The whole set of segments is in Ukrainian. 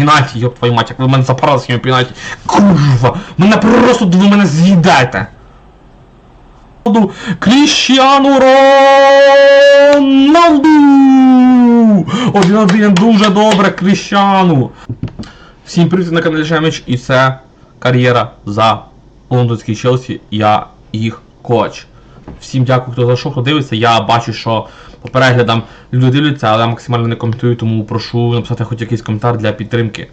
Пінальті, йоп твою мать, як ви мене запарали своїми пінальті. Курва! Мене просто ви мене з'їдаєте! Кріщану Роналду! Один-один, дуже добре, Кріщану! Всім привіт на каналі Жеміч, і це кар'єра за лондонський Челсі. Я їх коч. Всім дякую, хто зайшов, хто дивиться. Я бачу, що по переглядам люди дивляться, але я максимально не коментую, тому прошу написати хоч якийсь коментар для підтримки.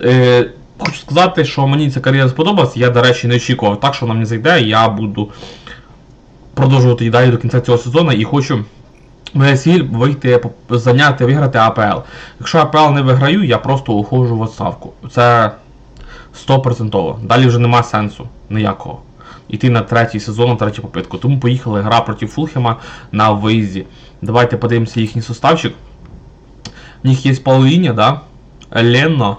Е, хочу сказати, що мені ця кар'єра сподобалась, я, до речі, не очікував так, що вона мені зайде, я буду продовжувати і далі до кінця цього сезону і хочу моя ціль вийти, зайняти, виграти АПЛ. Якщо АПЛ не виграю, я просто уходжу в відставку. Це 100%. Далі вже нема сенсу ніякого. Іти на третій сезон, на третю попитку. Тому поїхали гра проти Фулхема на виїзді. Давайте подивимося їхній составчик. В них є Пауліня, да? Ленно,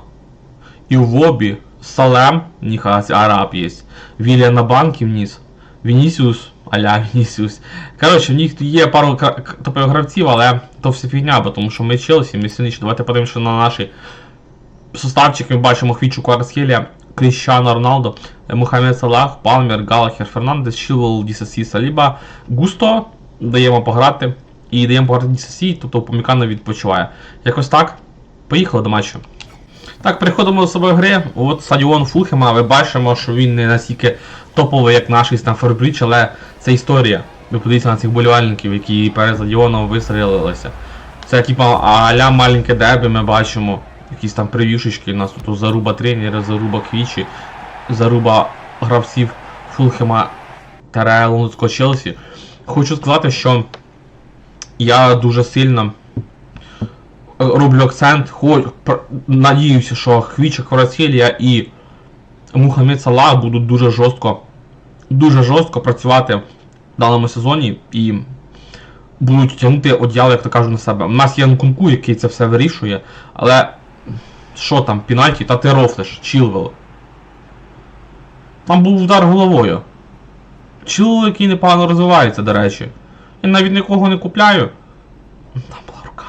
Івобі, Салем, у них араб есть. Вилля на банке вниз. Вінісіус, аля Вінісіус. Коротше, в них є пару топових гравців, але то все фігня, тому що ми Челсі, ми сильніші. Давайте подивимося на наші составчики. Ми бачимо Хвічу Кварсхелія, Кріщано Роналдо, Мухаммед Салах, Палмер, Галахер, Фернандес, Чилвел, Дісасі, Саліба, Густо. Даємо пограти. І даємо пограти Дісасі, тобто Помікано відпочиває. Якось так. Поїхали до матчу. Так, переходимо до собої гри. От стадіон Фулхема, ви бачимо, що він не настільки топовий, як наш Стамфорд Брідж, але це історія. Ви подивіться на цих болівальників, які перед стадіоном вистрілилися. Це типа аля маленьке дербі ми бачимо. Якісь там прев'юшечки, у нас тут заруба тренери, заруба квічі, заруба гравців Фулхема та Лондонського Челсі. Хочу сказати, що я дуже сильно роблю акцент, хоч надіюся, що Хвіча Кварацхелія і Мухаммед Салах будуть дуже жорстко, дуже жорстко працювати в даному сезоні і будуть тягнути одіяло, як то кажуть, на себе. У нас є Нкунку, який це все вирішує, але що там, пінальті, та ти рофлеш, Чілвел. Там був удар головою. Чілвел, який непогано розвивається, до речі. Я навіть нікого не купляю. Там була рука.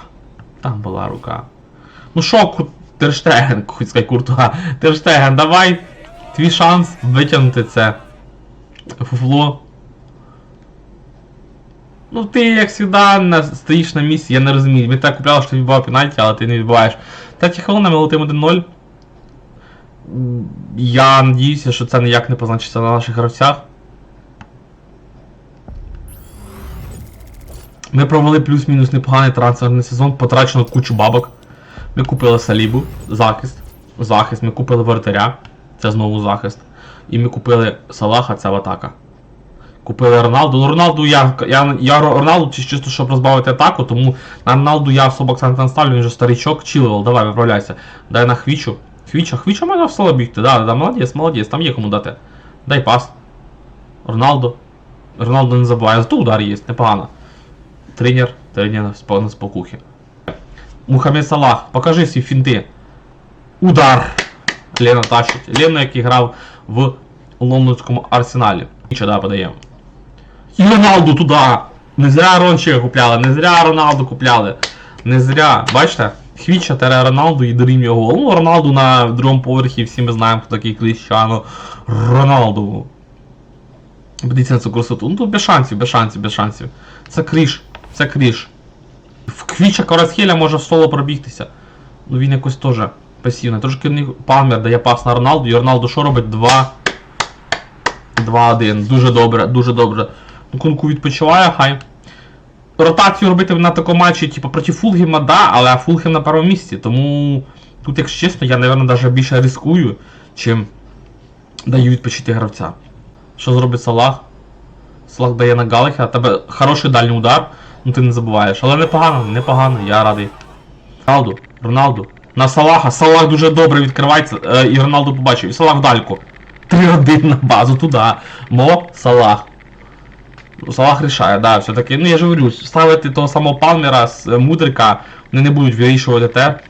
Там була рука. Ну що, Терштеген, хоч сказати Куртуа. Терштеген, давай твій шанс витягнути це. Фуфло. Ну ти, як завжди, стоїш на місці, я не розумію. Ми так купляли, що відбував пенальті, але ти не відбуваєш. Третя хвилина, ми летимо 1-0. Я надіюся, що це ніяк не позначиться на наших гравцях. Ми провели плюс-мінус непоганий трансферний сезон, потрачено кучу бабок. Ми купили Салібу, захист. Захист, ми купили воротаря, це знову захист. І ми купили Салаха, це в атака. Купили Роналду. Ну, Роналду я, я, я Роналду чисто, щоб розбавити атаку, тому на Роналду я особо акцент не ставлю, він вже старичок, Чилвел, давай, виправляйся. Дай на Хвічу. Хвіча, Хвіча мене в бігти, да, да, молодець, молодець, там є кому дати. Дай пас. Роналду. Роналду не забуває, зато удар є, непогано. Тренер, тренер на спо- на спокухи. Мухаммед Салах, покажи свої фінти. Удар! Лена тащить. Лена, який грав в лондонському арсеналі. Нічого да, подаємо. І Роналду туди! Не зря Рончика купляли, не зря Роналду купляли. Не зря. Бачите? Хвіча тере Роналду і дорівнює гол. Ну, Роналду на другому поверхі, всі ми знаємо, хто такий Кріщано Роналду. Подивіться на цю красоту. Ну тут без шансів, без шансів, без шансів. Це кріш, це кріш. В Квіча Корасхеля може в соло пробігтися. Ну він якось теж пасивний. Трошки в них Палмер дає пас на Роналду, і Роналду що робить? 2. 2-1. Дуже добре, дуже добре. Ну, Кунку відпочиває, хай. Ротацію робити на такому матчі, типу, проти Фулгема, да, але Фулгем на першому місці. Тому тут, якщо чесно, я, мабуть, навіть більше ризикую, чим даю відпочити гравця. Що зробить Салах? Салах дає на Галахера, тебе хороший дальній удар, ну ти не забуваєш. Але непогано, непогано, я радий. Роналду, Роналду. На Салаха. Салах дуже добре відкривається, е, і Роналду побачив. І Салах дальку. 3-1 на базу туди. Мо Салах. Салах рішає, да, все-таки. Ну я ж говорю, ставити того самого Палмера з е, Мудрика, вони не будуть вирішувати те.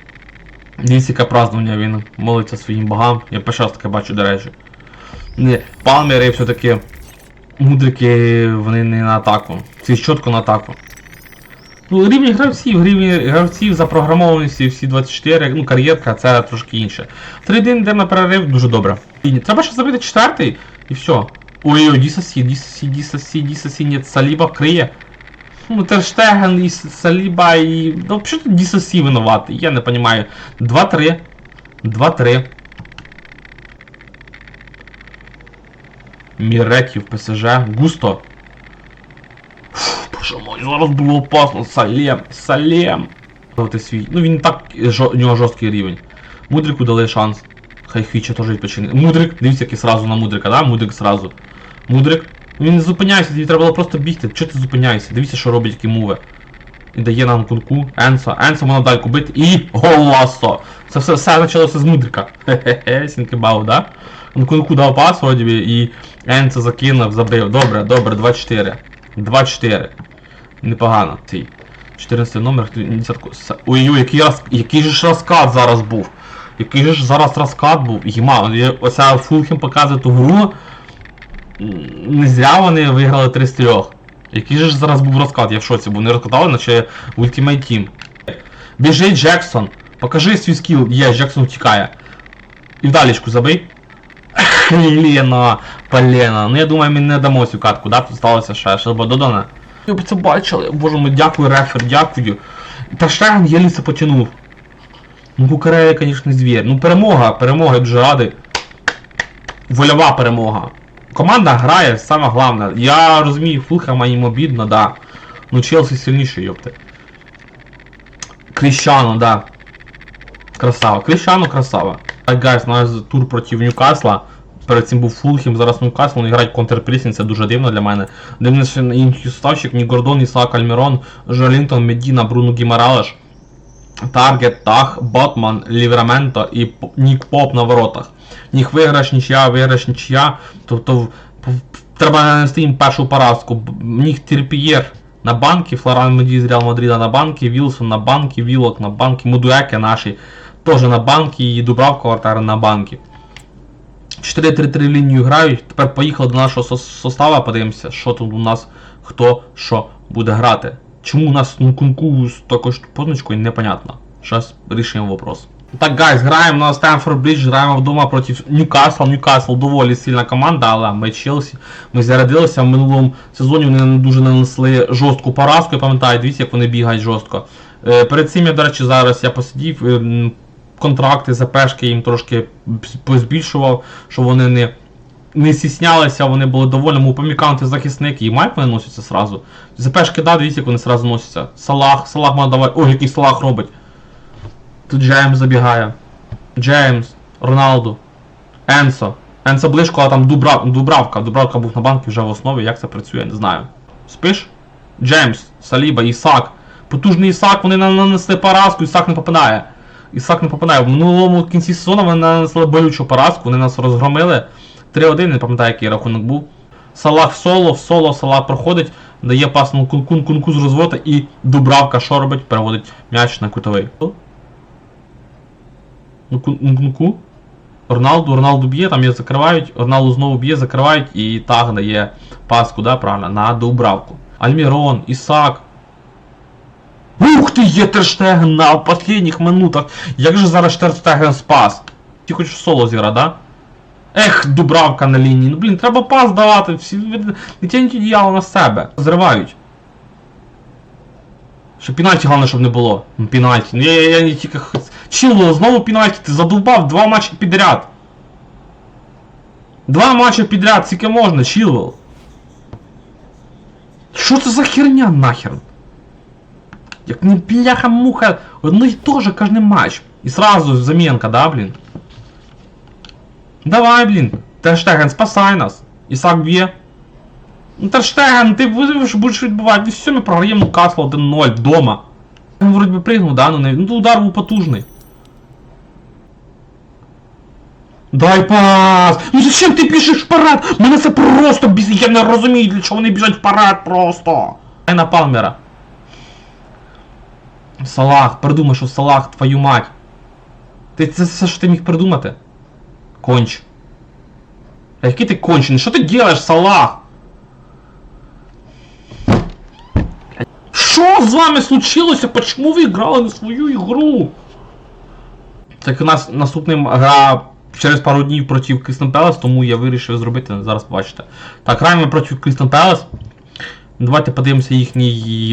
Дивіться, яке празднування він молиться своїм богам. Я перший раз таке бачу, до речі. Не, Палмери все-таки. Мудрики, вони не на атаку. Ці чітко на атаку. Ну, рівні гравців, рівні гравців запрограмованості всі 24, ну, кар'єрка це трошки інше. 3-1 йдемо на перерив, дуже добре. Треба ще забити четвертий, і все. Ой-ой, Дісасі, Дісасі, Дісасі, Дісасі, ні, Саліба криє. Ну, Терштеген і Саліба і... Ну, взагалі тут Дісасі винуватий, я не розумію. 2-3. 2-3. Міретів, ПСЖ, Густо. Боже мой, зараз було опасно. Салем, Салем. Свій. Ну він так, жо, у нього жорсткий рівень. Мудрику дали шанс. Хай Хвіча теж відпочине. Мудрик, дивіться, який сразу на Мудрика, да? Мудрик сразу. Мудрик. Він не зупиняйся, тобі треба було просто бігти. Чого ти зупиняєшся? Дивіться, що робить які мови. І дає нам кунку. Енсо. Енсо можна дальку бити. І голасо. Це все, все почалося з Мудрика. Хе-хе-хе, сінкебау, да? Он кунку дав пас вроді і Енсо закинув, забив. Добре, добре, 2-4. 2-4. Непогано. Цей. 14 номер. Ой-ой, який, роз... який же ж розкат зараз був. Який же ж зараз розкат був. Єма, оця Фулхем показує ту гру. Не зря вони виграли 3 з 3. Який же ж зараз був розкат, я в шоці, бо не розкатали, наче Ultimate Team. Біжить Джексон. Покажи свій скіл. Є, Джексон втікає. І вдалічку забий. Лена, полена. Ну я думаю, ми не дамо цю катку, да? Тут сталося ще, щоб додана. Ви б це бачили, боже мой, дякую, рефер, дякую. Та Штеган єлі це потягнув. Ну, Кукарея, звісно, звір. Ну, перемога, перемога, я дуже радий. Вольова перемога. Команда грає, саме головне. Я розумію, Фулхема їм обідно, да. Ну Челсі сильніший, йопте. Кріщано, да. Красава. Кріщано красава. Так, гайс, у тур проти Ньюкасла. Перед цим був Фулхем, зараз Ньюкасл, вони грають контрпресінг, це дуже дивно для мене. Дивлюся на інший ставщик, ні Гордон, ні Саак Альмірон, Жолінтон, Медіна, Бруно Гімаралеш, Таргет, Тах, Ботман, Лівраменто і Нік Поп на воротах. Ніх виграш, нічия, виграш, нічия. Тобто треба нанести їм першу поразку. Ніх Тірпієр на банки, Флоран Меді з Реал Мадріда на банки, Вілсон на банки, Вілок на банки, Мудуеке наші теж на банки і Дубравка Вартара на банки. 4-3-3 лінію грають. Тепер поїхали до нашого состава, подивимося, що тут у нас хто що буде грати. Чому у нас Нкунку з такою ж позначкою, непонятно. Зараз рішимо вопрос. Так, гайз, граємо на Стенфорд Бридж, граємо вдома проти Ньюкасла. Ньюкасл доволі сильна команда, але ми Челсі. Ми зарядилися в минулому сезоні. Вони дуже нанесли жорстку поразку. Я пам'ятаю, дивіться, як вони бігають жорстко. Е, перед цим я, до речі, зараз я посидів. Е, контракти, запешки їм трошки позбільшував, щоб вони не, не стіснялися, вони були доволі мупоміканти захисники, і майк вони носяться сразу. Запешки, да, дивіться, як вони сразу носяться. Салах, Салах має давати. Ой, який Салах робить. Тут Джеймс забігає. Джеймс, Роналду, Енсо. Енсо близько, а там Дубрав, Дубравка. Дубравка був на банку вже в основі, як це працює, не знаю. Спиш? Джеймс, Саліба, Ісак. Потужний Ісак, вони нанесли поразку, Ісак не попадає. Ісак не попадає. В минулому кінці сезону вони нанесли болючу поразку, вони нас розгромили. 3-1, не пам'ятаю, який рахунок був. Салах в соло, в соло Салах проходить, дає пас кункун, кунку з розвода і Дубравка що робить? Переводить м'яч на кутовий. Ну, кун- Нкунку. Роналду, Роналду б'є, там її закривають, Роналду знову б'є, закривають і так дає пас куди правильно? На Дубравку. Альмірон, Ісак. Ух ти, є Терштеген на останніх минутах. Як же зараз Терштеген спас? Ти хочеш соло зіграти, да? Ех, Дубравка на лінії. Ну блін, треба пас давати. Всі не тянуть одіяло на себе. Зривають. Що пінальті головне, щоб не було. Ну, Пінальті. Ну я, я, я не тільки. Чило, знову пінальті, ти задовбав два матчі підряд. Два матчі підряд, скільки можна, Чилвел. Що це за херня нахер? Як не бляха-муха, одно і то же кожен матч. І сразу замінка, да, блін? Давай, блін. Терштеген, спасай нас. Ісак б'є. Ну Терштеген, ти будеш, будеш відбувати. Все, ми програємо Касло 1-0 вдома. Він вроді би пригнув, да? Ну, не, ну удар був потужний. Дай пас! Ну зачем ти біжиш вперед? Мене це просто бісить, я не розумію, для чого вони біжать вперед просто. Дай на Палмера. Салах, придумай, що Салах, твою мать. Ти це все, що ти міг придумати? Конч. А який ти кончений? Що ти делаєш, Салах? Що з вами случилося? Почему ви грали на свою ігру? Так у нас наступна гра через пару днів проти Крістен Пелес, тому я вирішив зробити, зараз побачите. Так, граємо проти Крістен Пелес. Давайте подивимося їхню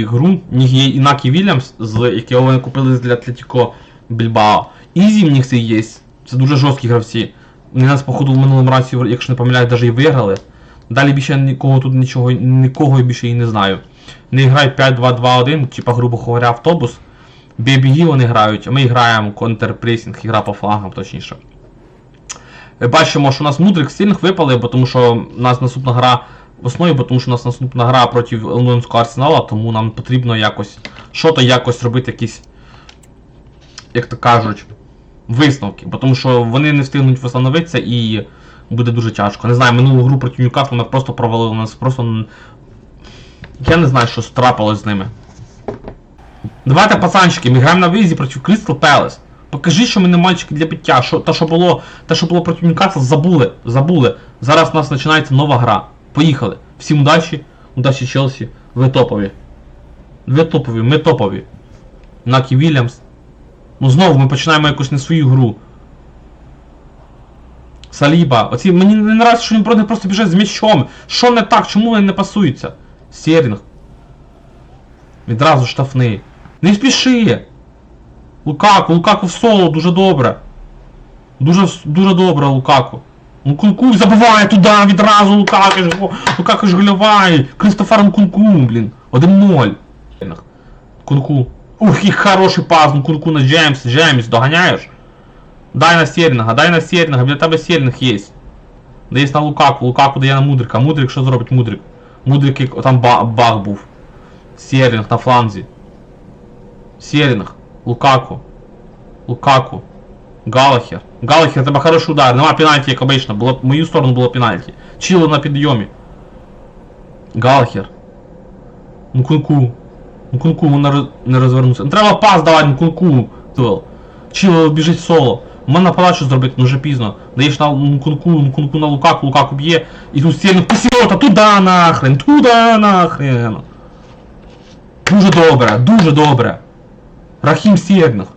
гру. У є Інакі Вільямс, з якого вони купили для Атлетіко Більбао. Ізі в них це є. Це дуже жорсткі гравці. Вони нас, походу, в минулому разі, якщо не помиляю, навіть і виграли. Далі більше нікого тут нічого, нікого більше і не знаю. Вони грають 5-2-2-1, типа, грубо говоря, автобус. Бібіги вони грають, а ми граємо контрпресінг, ігра по флангам, точніше. Бачимо, що у нас мудрик сильних випали, бо тому що у нас наступна гра в основі, бо тому що у нас наступна гра проти лондонського арсенала, тому нам потрібно якось що-то якось робити, якісь, як то кажуть, висновки. Бо тому що вони не встигнуть встановитися і буде дуже тяжко. Не знаю, минулу гру проти Ньюкасла ми просто провалили, нас просто. Я не знаю, що трапилось з ними. Давайте, пацанчики, ми граємо на виїзді проти Crystal Palace. Покажи, що ми не мальчики для биття. Що, те, що було, те, що було проти Ньюкасла, забули. Забули. Зараз у нас починається нова гра. Поїхали. Всім удачі. Удачі Челсі. Ви топові. Ви топові, ми топові. Накі Вільямс. Ну знову ми починаємо якусь не свою гру. Саліба. Оці мені не нравиться, що він просто- просто біжать з м'ячом. Що не так? Чому вони не пасуються? Сєрінг. Відразу штрафний. Не спіши! Лукаку, Лукаку в соло, дуже добре. Дуже, дуже добре, Лукаку. Нкунку забиває туди відразу Лукаку ж, го- Лукаку ж гольоває. Кристофер Нкунку, блін. 1-0. Кунку. Ух, і хороший пас, Нкунку на Джеймс. Джеймс, доганяєш? Дай на Сєрінга, дай на Сєрінга, для тебе Сєрінг є. Десь на Лукаку, Лукаку дає на Мудрика. Мудрик що зробить Мудрик? Мудрик, як- там ба- баг був. Сєрінг на фланзі. Сєрінг. Лукаку. Лукаку. Галахер. Галахер, тебе хороший удар. Нема пенальті, як обично. Було, в мою сторону було пенальті. Чило на підйомі. Галахер. Нкунку. Нкунку не, не розвернувся. Не треба пас давати, Нкунку. Чило біжить соло. У мене що зробити, ну вже пізно. Даєш на Нкунку, Нкунку на Лукаку, Лукаку б'є. І тут стільник посіота, туди нахрен, туди нахрен. Дуже добре, дуже добре. Рахім Сєрних.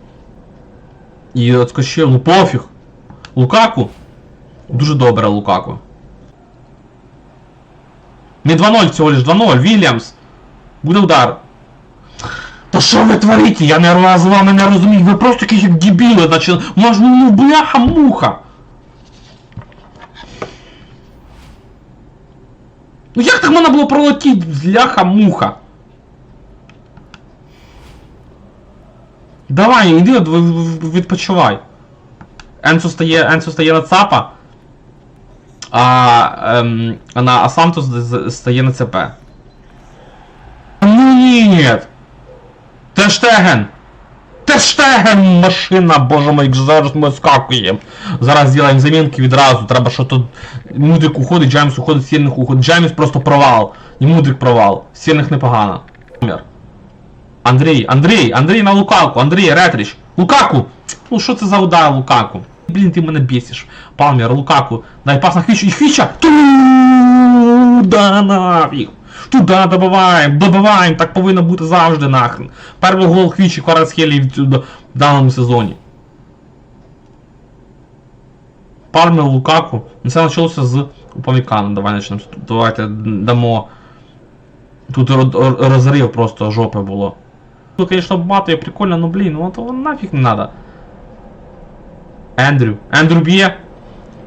І отскочив, ну пофіг. Лукаку. Дуже добре, Лукаку. Не 2-0 всього лиш 2-0. Вільямс. Буде удар. Та що ви творите? Я не з вами не розумію. Ви просто якісь як дебіли, значить, може, ну бляха муха. Ну як так можна було пролетіти, бляха муха? Давай, іди відпочивай. Енсо стає, Енсо стає на ЦАПа, а, ем, а на а Сантос з- з- стає на ЦП. Ну нет! Тештеген! Тештеген! Машина, боже мой, зараз ми скакуємо. Зараз зробимо замінки відразу. Треба що тут. Мудрик уходить, Джаймс уходить, Сірних уходить. Джаймс просто провал. І Мудрик провал. Сірних непогано. Андрій, Андрій, Андрій на Лукаку, Андрій, Ретріч. Лукаку! Ну що це за удар Лукаку? Блін, ти мене бісиш. Палмер, Лукаку, дай пас на Хвічу, і Хвіча! Туда нафіг! Туда добиваємо, добиваємо, так повинно бути завжди нахрен. Перший гол Хвічі Кварацхелі в, даному сезоні. Палмер, Лукаку. Ну, Це почалося з Упамікана. Давай почнемо. Давайте дамо. Тут ро- ро- розрив просто жопи було. Ну, конечно, батує прикольно, ну блін, ну то нафіг не надо. Ендрю. Ендрю б'є.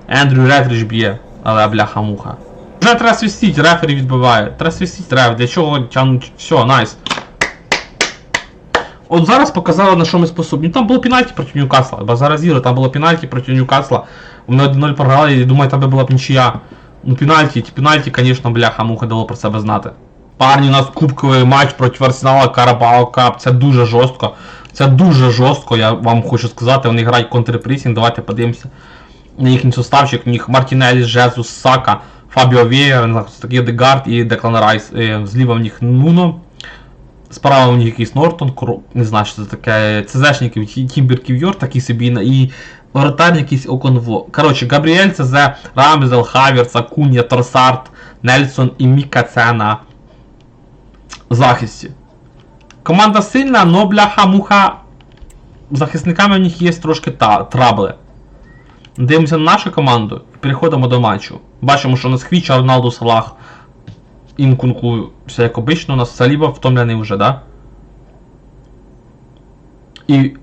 Ендрю Ретріч б'є. Але бляха муха. Вже треба свистіть, рефері відбиває. Треба свистіть. Для чого тягнуть. Все, найс. От зараз показали на що ми способні. Там було пенальті проти Ньюкасла. Бо зараз Зіро, там було пенальті проти Ньюкасла. Вони 1-0 програли і думаю, там би була б нічия. Ну пенальті, ті пенальті, звісно, бляха муха дало про себе знати. Парні, у нас кубковий матч проти Арсенала Карабао Кап. Це дуже жорстко. Це дуже жорстко, я вам хочу сказати. Вони грають контрпресінг. Давайте подивимося на їхній составчик. У них Мартінелі, Жезус, Сака, Фабіо не такий Дегард і Деклан Райс. Е, Зліва в них Нуно. Справа в них якийсь Нортон, не знаю, що це таке. ЦЗшників, Тімбер Ківйор такий собі, і воротар якийсь Оконво. Коротше, Габріель, ЦЗ, Рамзел, Хаверц, Акунья, Торсарт, Нельсон і Міка це на захисті. Команда сильна, но бляха-муха. Захисниками в них є трошки та, трабли. Дивимося на нашу команду і переходимо до матчу. Бачимо, що у нас Хвіча, Роналду, Салах, Інкунку, все як обично, у нас Саліба втомлений вже, да? І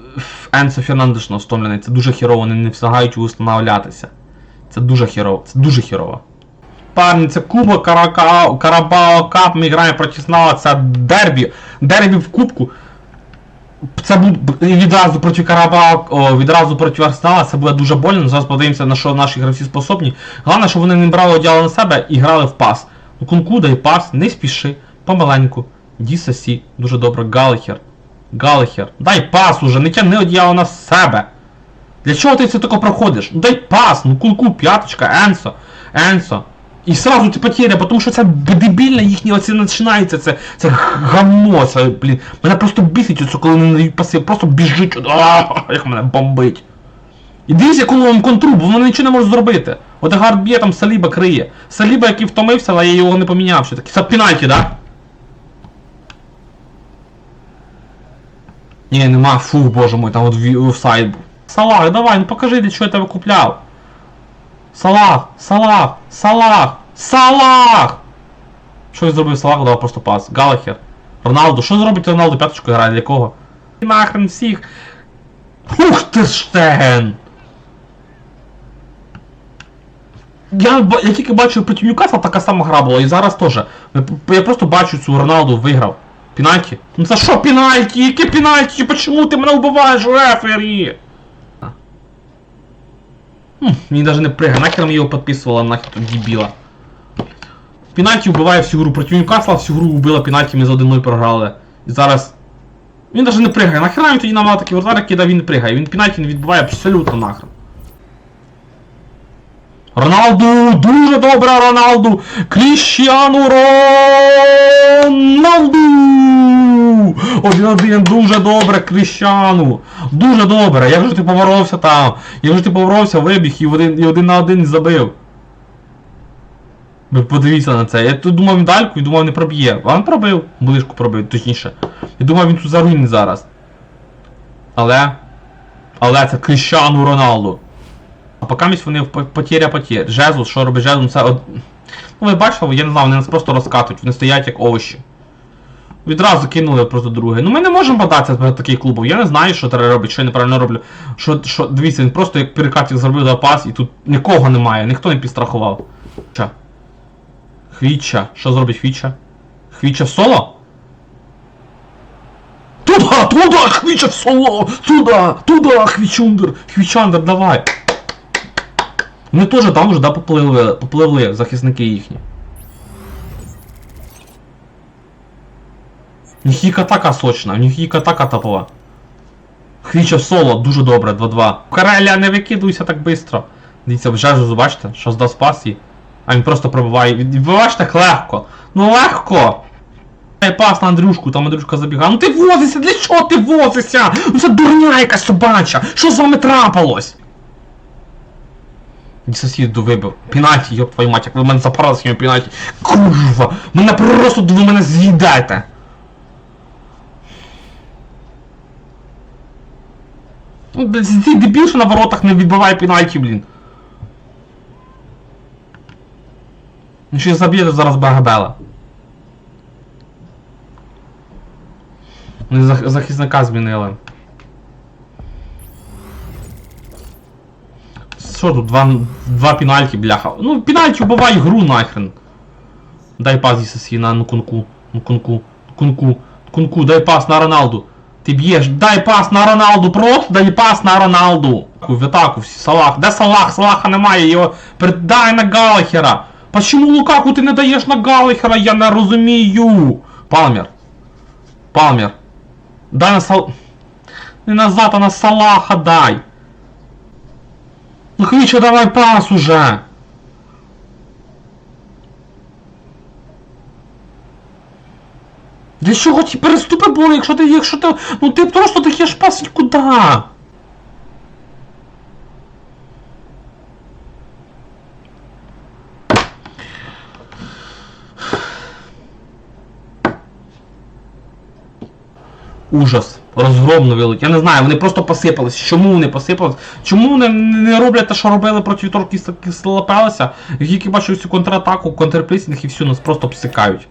Енсо Фернандеш у нас втомлений. Це дуже хірово, вони не встигають установлятися. Це дуже хірово, це дуже хірово. Це Кубок. Карабао Кап, ми граємо проти Снала, це дербі. Дербі в Кубку. Це був відразу проти Карабао, о, відразу проти Арсенала, це буде дуже больно. Зараз подивимося, на що наші гравці способні. Головне, щоб вони не брали одягу на себе і грали в пас. Ну, Кунку дай пас, не спіши, помаленьку. Дісасі, дуже добре. Галихер. Галихер. Дай пас уже, не тягни одіяло на себе. Для чого ти це тако проходиш? Ну дай пас, ну кулку, п'яточка, Енсо, Енсо. І сразу ти потеря, тому що це дебільне їхнє оце починається, це, це гамно, це, блін. Мене просто бісить оце, коли вони дають паси, просто біжить, ааа, як мене бомбить. І дивіться, якому вам контру, бо вони нічого не можуть зробити. От гард б'є, там Саліба криє. Саліба, який втомився, але я його не поміняв ще таки. Це да? Ні, нема, фу, боже мой, там от офсайд був. Салах, давай, ну покажи, для чого я тебе купляв. Салах, Салах, Салах, Салах! Що він зробив Салах? Давай просто пас. Галахер. Роналду. Що зробить Роналду? П'яточку грає для кого? Нахрен всіх. Ух ти штеген! Я, я тільки бачив проти Ньюкасла така сама гра була, і зараз теж. Я, просто бачу цю Роналду виграв. Пенальті? Ну це що пенальті? Яке пенальті? Почему ти мене вбиваєш, рефері? Хм, мені даже не прыгай, нахер мне його підписували, нахер тут дебила. Пенальті вбиває всю гру. Проти Ньюкасла всю гру вбила пенальті, ми за 1-0 програли. І зараз. Він даже не пригає. Нахера він тоді нам такий вратар, який він не. Він пенальті не відбиває абсолютно нахрен. Роналду! Дуже добре, Роналду! Кріщану Роналду! Один-один, дуже добре, Кріщану! Дуже добре! Як же ти поворовся там? Як же ти поворовся, вибіг і один, і один на один забив. Ви подивіться на це. Я тут думав дальку і думав не проб'є. А він пробив. Ближку пробив, точніше. Я думав він тут заруйний зараз. Але. Але це Кріщану Роналду. А поки місць вони в по- потеря. Жезл, що робить Жезл, це од... Ну ви бачили, я не знаю, вони нас просто розкатують, вони стоять як овощі. Відразу кинули просто друге. Ну ми не можемо податися до таких клубів. Я не знаю, що треба робити, що я неправильно роблю. Що, що, дивіться, він просто як перекатик зробив запас і тут нікого немає, ніхто не підстрахував. Хвіча. Хвіча. Що зробить Хвіча? Хвіча в соло? Туда, туда, Хвіча в соло! Туда, туда, Хвічундер! Хвічандер, давай! Вони теж там вже да, попливли, попливли захисники їхні. У них їх атака сочна, у них їх атака топова. Хвіча соло, дуже добре, 2-2. Кареля, не викидуйся так швидко. Дивіться, в жежу, бачите, що здав спас її. А він просто пробиває. Від- так легко. Ну легко! Пас на Андрюшку, там Андрюшка забігав. Ну ти возишся, для чого ти возишся? Ну це дурня якась собача! Що з вами трапилось? І сусід вибив. Пінаті, йоп твою мать, як ви мене запарали своїми пінаті. Курва! Мене просто ви мене з'їдаєте! Ну, дебіл, що на воротах не відбиває пенальті, блін. Ну ще заб'єте зараз Багабела. Захисника змінили. Що тут, два, два пенальті, бляха. Ну, пенальті вбивай гру нахрен. Дай пас Ісасі на Нкунку. Нкунку. Нкунку. Нкунку, дай пас на Роналду. Ти б'єш, дай пас на Роналду, просто дай пас на Роналду. В атаку всі, Салах. Де Салах? Салаха немає, його передай на Галахера. Почему Лукаку ти не даєш на Галахера? Я не розумію. Палмер. Палмер. Дай на Сал... Не назад, а на Салаха дай. Ну Хвіча, давай пас уже. Для чого ті переступи були, якщо ти, якщо ти, ну ти просто даєш пас нікуди. ужас. Розгром навели. Я не знаю, вони просто посипались. Чому вони посипались? Чому вони не роблять те, що робили проти вівторки, лапалися? Як я бачу цю контратаку, контрплісінг і всю нас просто обсикають.